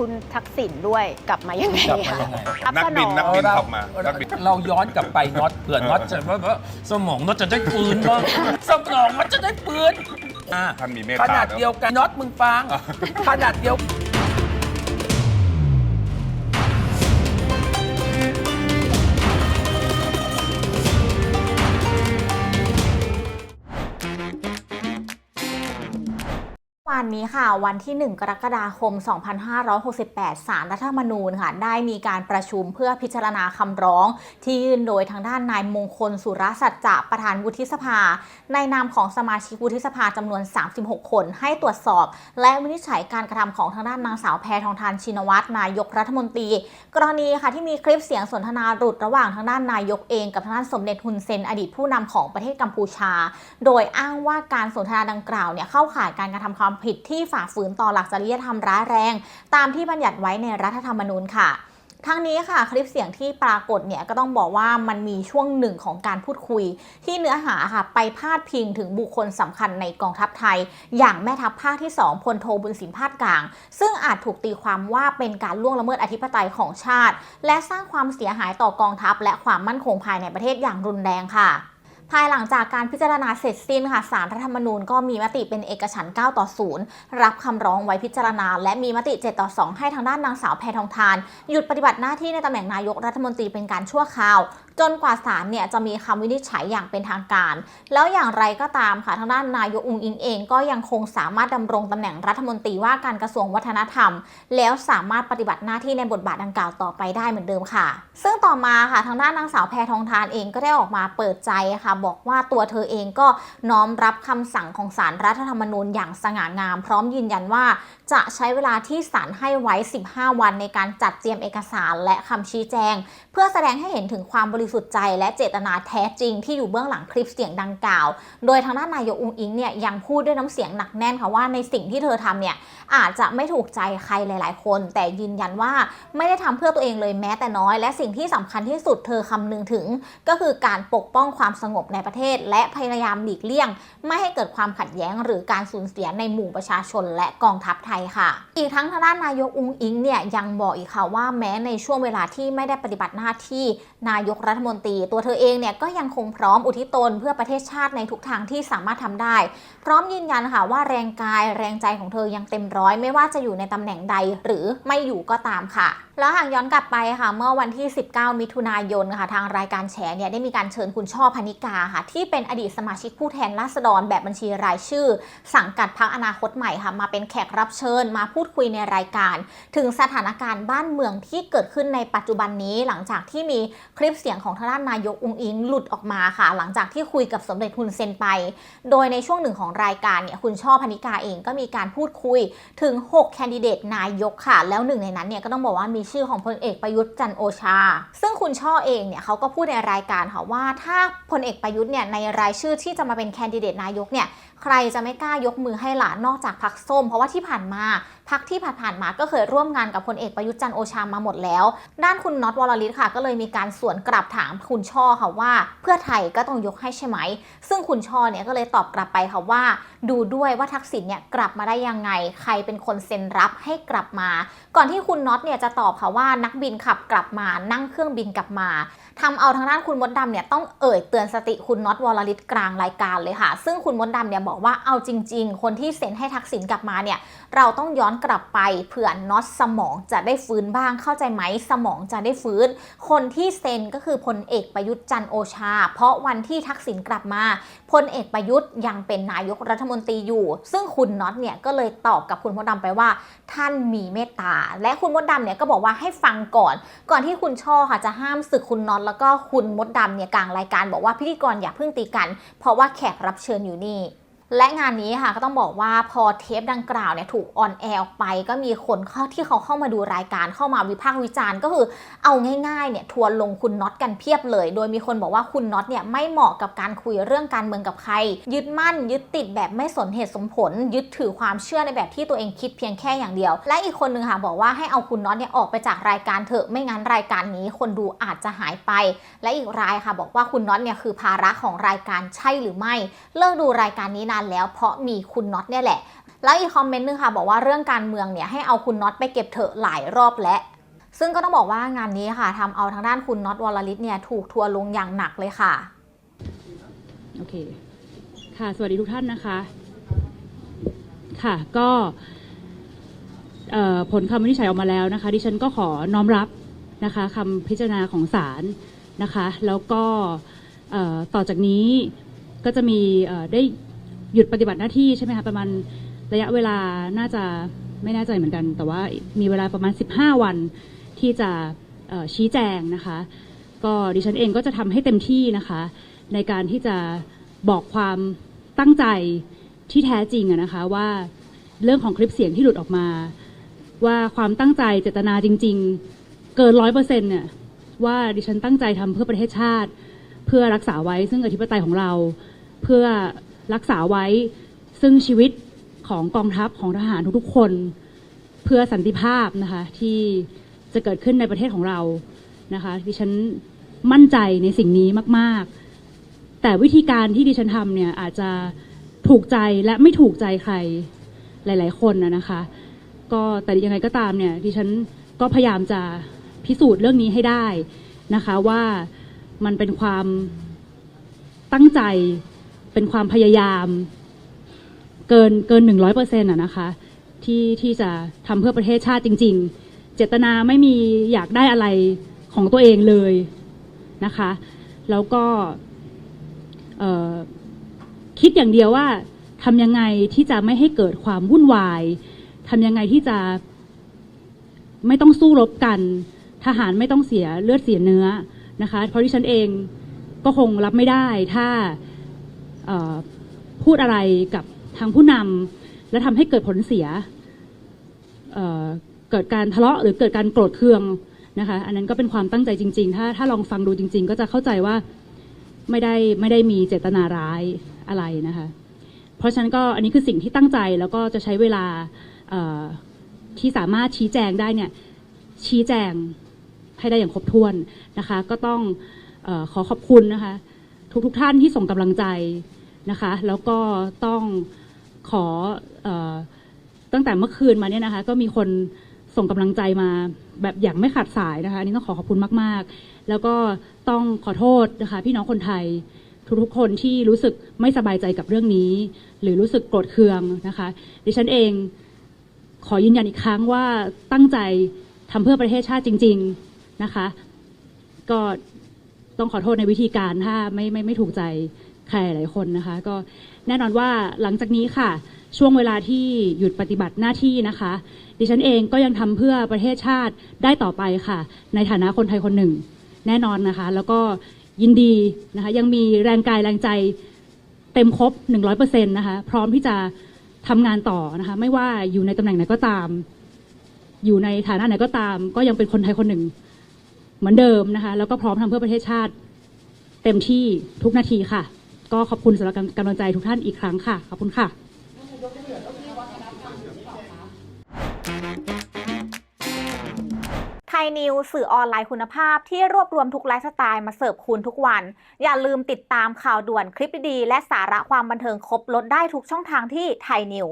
คุณทักษิณด้วยกลับมายังไงกลับมาคะยังไง อัพนักสบินอนักบิขับมานักบิน เราย้อนกลับไปน็อตเผื่อน็อตจะว่าว่าสมองน็อตจะได้ปืนบ้างสมองมันจะได้ปืนอะท่านมีเมตขตานาดเดียวกันน็อตมึงฟัง ขนาดเดียว วันนี้ค่ะ วันที่ 1 กรกฎาคม 2568 สารรัฐธรรมนูญค่ะได้มีการประชุมเพื่อพิจารณาคำร้อง ที่ยื่นโดยทางด้านนายมงคลสุรสัจจะประธานวุฒิสภา ในนามของสมาชิกวุฒิสภาจำนวน 36 คน ให้ตรวจสอบ และวินิจฉัยการกระทำของทางด้านนางสาวแพทองทานชินวัตรนายกรัฐมนตรี กรณีค่ะที่มีคลิปเสียงสนทนาหลุดระหว่างทางด้านนายกเองกับทางด้านสมเด็จฮุนเซนอดีตผู้นำของประเทศกัมพูชา โดยอ้างว่าการสนทนาดังกล่าวเนี่ยเข้าข่ายการกระทำความผิดที่ฝ่าฝืนต่อหลักจริยธรรมร้ายแรง ตามที่บัญญัติไว้ในรัฐธรรมนูญค่ะทั้งนี้ค่ะคลิปเสียงที่ปรากฏเนี่ยก็ต้องบอกว่ามันมีช่วงหนึ่งของการพูดคุย ที่เนื้อหาค่ะไปพาดพิงถึงบุคคลสำคัญในกองทัพไทย อย่างแม่ทัพภาคที่ 2พลโทบุญสินพาดกลาง ซึ่งอาจถูกตีความว่าเป็นการล่วงละเมิดอธิปไตยของชาติ และสร้างความเสียหายต่อกองทัพ และความมั่นคงภายในประเทศอย่างรุนแรงค่ะ ภายหลังจากการพิจารณาเสร็จสิ้นค่ะสารรัฐธรรมนูญก็มีมติเป็นเอกฉันท์9ต่อ 0 รับคำร้องไว้พิจารณา และมีมติ 7 ต่อ 2 ให้ทางด้านนางสาวแพทองทาน หยุดปฏิบัติหน้าที่ในตำแหน่งนายกรัฐมนตรีเป็นการชั่วคราวจนกว่าศาลเนี่ยจะมีคำวินิจฉัยอย่างเป็นทางการ แล้วอย่างไรก็ตามค่ะทางด้านนายกอุงอิงเองก็ยังคงสามารถดำรงตำแหน่งรัฐมนตรีว่าการกระทรวงวัฒนธรรม แล้วสามารถปฏิบัติหน้าที่ในบทบาทดังกล่าวต่อไปได้เหมือนเดิมค่ะ ซึ่งต่อมาค่ะทางด้านนางสาวแพทองทานเองก็ได้ออกมาเปิดใจค่ะ บอกว่าตัวเธอเองก็น้อมรับคำสั่งของศาลรัฐธรรมนูญอย่างสง่างาม พร้อมยืนยันว่าจะใช้เวลาที่ศาลให้ไว้ 15 วันในการจัดเตรียมเอกสารและคำชี้แจง เพื่อแสดงให้เห็นถึงความบริสุทธิ์ใจและเจตนาแท้จริงที่อยู่เบื้องหลังคลิปเสียงดังกล่าว โดยทางด้านนายกอุงอิงเนี่ยยังพูดด้วยน้ำเสียงหนักแน่นค่ะว่าในสิ่งที่เธอทำเนี่ยอาจจะไม่ถูกใจใครหลาย ๆ คน แต่ยืนยันว่าไม่ได้ทำเพื่อตัวเองเลยแม้แต่น้อย และสิ่งที่สำคัญที่สุดเธอคำนึงถึง ก็คือการปกป้องความสงบในประเทศ และพยายามหลีกเลี่ยง ไม่ให้เกิดความขัดแย้ง หรือการสูญเสียในหมู่ประชาชนและกองทัพไทยค่ะ อีกทั้งทางด้านนายกอุงอิงเนี่ยยังบอกอีกค่ะว่าแม้ในช่วงเวลาที่ไม่ได้ปฏิบัติหน้าที่นายกรัฐมนตรี ตัวเธอเองเนี่ยก็ยังคงพร้อมอุทิศตนเพื่อประเทศชาติในทุกทางที่สามารถทำได้ พร้อมยืนยันค่ะว่าแรงกายแรงใจของเธอยังเต็มร้อย ไม่ว่าจะอยู่ในตำแหน่งใดหรือไม่อยู่ก็ตามค่ะ แล้วหากย้อนกลับไปค่ะเมื่อวันที่ 19 มิถุนายนค่ะทางรายการแฉเนี่ยได้มีการเชิญคุณช่อพนิกาค่ะที่เป็นอดีตสมาชิกผู้แทนราษฎรแบบบัญชีรายชื่อ สังกัดพักอนาคตใหม่ค่ะมาเป็นแขกรับเชิญ มาพูดคุยในรายการ ถึงสถานการณ์บ้านเมืองที่เกิดขึ้นในปัจจุบันนี้ หลังจากที่มีคลิปเสียงของทางด้านนายกอุงอิงหลุดออกมาค่ะ หลังจากที่คุยกับสมเด็จฮุนเซนไป โดยในช่วงหนึ่งของรายการเนี่ยคุณช่อพนิกาเองก็มีการพูดคุยถึง 6 แคนดิเดตนายกค่ะ แล้วหนึ่งในนั้นเนี่ยก็ต้องบอกว่ามีชื่อของพลเอกประยุทธ์จันโอชา ซึ่งคุณช่อเองเนี่ยเขาก็พูดในรายการค่ะว่าถ้าพลเอกประยุทธ์เนี่ยในรายชื่อที่จะมาเป็นแคนดิเดตนายกเนี่ย ใครจะไม่กล้ายกมือให้หลานนอกจากพักส้ม เพราะว่าที่ผ่านมาพักที่ผ่านๆมาก็เคยร่วมงานกับพลเอกประยุทธ์จันทร์โอชามาหมดแล้ว ด้านคุณน็อตวรลิตค่ะ ก็เลยมีการสวนกลับถามคุณช่อค่ะว่า เพื่อไทยก็ต้องยกให้ใช่ไหม ซึ่งคุณช่อเนี่ยก็เลยตอบกลับไปค่ะว่า ดูด้วยว่าทักษิณเนี่ยกลับมาได้ยังไง ใครเป็นคนเซ็นรับให้กลับมา ก่อนที่คุณน็อตเนี่ยจะตอบค่ะว่านักบินขับกลับมานั่งเครื่องบินกลับมาทำเอาทางด้านคุณมดดำเนี่ยต้องเอ่ยเตือนสติคุณน็อตวรลิตกลางรายการเลยค่ะ ซึ่งคุณมดดำเนี่ยบอกว่าเอาจริง ๆ คนที่เซ็นให้ทักษิณกลับมาเนี่ย เราต้องย้อนกลับไปเผื่อน็อตสมองจะได้ฟื้นบ้างเข้าใจไหมสมองจะได้ฟื้น คนที่เซ็นก็คือพลเอกประยุทธ์จันโอชา เพราะวันที่ทักษิณกลับมาพลเอกประยุทธ์ยังเป็นนายกรัฐมนตรีอยู่ ซึ่งคุณน็อตเนี่ยก็เลยตอบกับคุณมดดำไปว่า ท่านมีเมตตา และคุณมดดำเนี่ยก็บอกว่าให้ฟังก่อน ก่อนที่คุณช่อค่ะจะห้ามศึกคุณน็อตแล้วก็คุณมดดำเนี่ยกลางรายการบอกว่าพิธีกรอย่าเพิ่งตีกัน เพราะว่าแขกรับเชิญอยู่นี่ และงานนี้ค่ะก็ต้องบอกว่าพอเทปดังกล่าวเนี่ยถูกออนแอร์ออกไป ก็มีคนที่เขาเข้ามาดูรายการเข้ามาวิพากษ์วิจารณ์ก็คือเอาง่ายๆเนี่ยทัวร์ลงคุณน็อตกันเพียบเลย โดยมีคนบอกว่าคุณน็อตเนี่ยไม่เหมาะกับการคุยเรื่องการเมืองกับใคร ยึดมั่น ยึดติดแบบไม่สนเหตุสมผล ยึดถือความเชื่อในแบบที่ตัวเองคิดเพียงแค่อย่างเดียว และอีกคนนึงค่ะบอกว่าให้เอาคุณน็อตเนี่ยออกไปจากรายการเถอะไม่งั้นรายการนี้ คนดูอาจจะหายไป และอีกรายค่ะบอกว่าคุณน็อตเนี่ยคือภาระของรายการใช่หรือไม่ เลิกดูรายการนี้นานแล้วเพราะมีคุณน็อตเนี่ยแหละ แล้วอีกคอมเมนต์หนึงค่ะ บอกว่าเรื่องการเมืองเนี่ยให้เอาคุณน็อตไปเก็บเถอะหลายรอบแล้วซึ่งก็ต้องบอกว่างานนี้ค่ะทำเอาทางด้านคุณน็อตวรลิตเนี่ยถูกทัวร์ลงอย่างหนักเลยค่ะ โอเค ค่ะ สวัสดีทุกท่านนะคะ ค่ะ ก็ผลคำวินิจฉัยออกมาแล้วนะคะ ดิฉันก็ขอน้อมรับนะคะคำพิจารณาของศาลนะคะ แล้วก็ต่อจากนี้ก็จะมีได้ หยุดปฏิบัติหน้าที่ใช่ไหมคะประมาณระยะเวลาน่าจะไม่แน่ใจเหมือนกัน แต่ว่ามีเวลาประมาณ 15 วันที่จะชี้แจงนะคะ ก็ดิฉันเองก็จะทำให้เต็มที่นะคะ ในการที่จะบอกความตั้งใจที่แท้จริงนะคะว่าเรื่องของคลิปเสียงที่หลุดออกมา ว่าความตั้งใจเจตนาจริง ๆ เกินร้อยเปอร์เซ็นต์เนี่ยว่าดิฉันตั้งใจทำเพื่อประเทศชาติ เพื่อรักษาไว้ซึ่งอธิปไตยของเรา เพื่อ รักษาไว้ ซึ่งชีวิตของกองทัพของทหารทุกๆคนเพื่อสันติภาพนะคะที่จะเกิดขึ้นในประเทศของเรานะคะดิฉันมั่นใจในสิ่งนี้มาก ๆ แต่วิธีการที่ดิฉันทำเนี่ยอาจจะถูกใจและไม่ถูกใจใครหลาย ๆ คนนะนะคะ ก็แต่ยังไงก็ตามเนี่ยดิฉันก็พยายามจะพิสูจน์เรื่องนี้ให้ได้นะคะว่ามันเป็นความตั้งใจ เป็นความพยายาม เกินเกินหนึ่งร้อยเปอร์เซ็นต์อะนะคะที่ที่จะทำเพื่อประเทศชาติจริง ๆ เจตนาไม่มีอยากได้อะไรของตัวเองเลยนะคะ แล้วก็คิดอย่างเดียวว่าทำยังไงที่จะไม่ให้เกิดความวุ่นวายทำยังไงที่จะไม่ต้องสู้รบกัน ทหารไม่ต้องเสียเลือดเสียเนื้อนะคะ เพราะที่ฉันเองก็คงรับไม่ได้ถ้า พูดอะไรกับทางผู้นำและทำให้เกิดผลเสียเเกิดการทะเลาะหรือเกิดการโกรธเคืองนะคะ อันนั้นก็เป็นความตั้งใจจริง ๆ ถ้าถ้าลองฟังดูจริง ๆ ก็จะเข้าใจว่าไม่ได้ไม่ได้มีเจตนาร้ายอะไรนะคะ เพราะฉะนั้นก็อันนี้คือสิ่งที่ตั้งใจแล้วก็จะใช้เวลาที่สามารถชี้แจงได้เนี่ยชี้แจงให้ได้อย่างครบถ้วนนะคะ ก็ต้องอขอขอบคุณนะคะ ทุกๆทท่านที่ส่งกำลังใจนะคะ แล้วก็ต้องขอเออตั้งแต่เมื่อคืนมาเนี่ยนะคะ ก็มีคนส่งกำลังใจมาแบบอย่างไม่ขาดสายนะคะอันนี้ต้องขอขอบคุณมากๆ แล้วก็ต้องขอโทษนะคะ พี่น้องคนไทยทุกๆคนที่รู้สึกไม่สบายใจกับเรื่องนี้ หรือรู้สึกโกรธเคืองนะคะ ดิฉันเองขอยืนยันอีกครั้งว่าตั้งใจทำเพื่อประเทศชาติจริง ๆนะคะ ก็ ต้องขอโทษในวิธีการถ้าไม่ไม่ไม่ถูกใจใครหลายคนนะคะ ก็แน่นอนว่าหลังจากนี้ค่ะ ช่วงเวลาที่หยุดปฏิบัติหน้าที่นะคะ ดิฉันเองก็ยังทำเพื่อประเทศชาติได้ต่อไปค่ะ ในฐานะคนไทยคนหนึ่ง แน่นอนนะคะ แล้วก็ยินดีนะคะยังมีแรงกายแรงใจเต็มครบ 100%นะคะพร้อมที่จะทำงานต่อนะคะ ไม่ว่าอยู่ในตำแหน่งไหนก็ตาม อยู่ในฐานะไหนก็ตาม ก็ยังเป็นคนไทยคนหนึ่ง เหมือนเดิมนะคะ แล้วก็พร้อมทำเพื่อประเทศชาติเต็มที่ทุกนาทีค่ะ ก็ขอบคุณสำหรับกำลังใจทุกท่านอีกครั้งค่ะ ขอบคุณค่ะไทยนิวสื่อออนไลน์คุณภาพที่รวบรวมทุกไลฟ์สไตล์มาเสิร์ฟคุณทุกวัน อย่าลืมติดตามข่าวด่วนคลิปดีๆและสาระความบันเทิงครบลดได้ทุกช่องทางที่ไทยนิว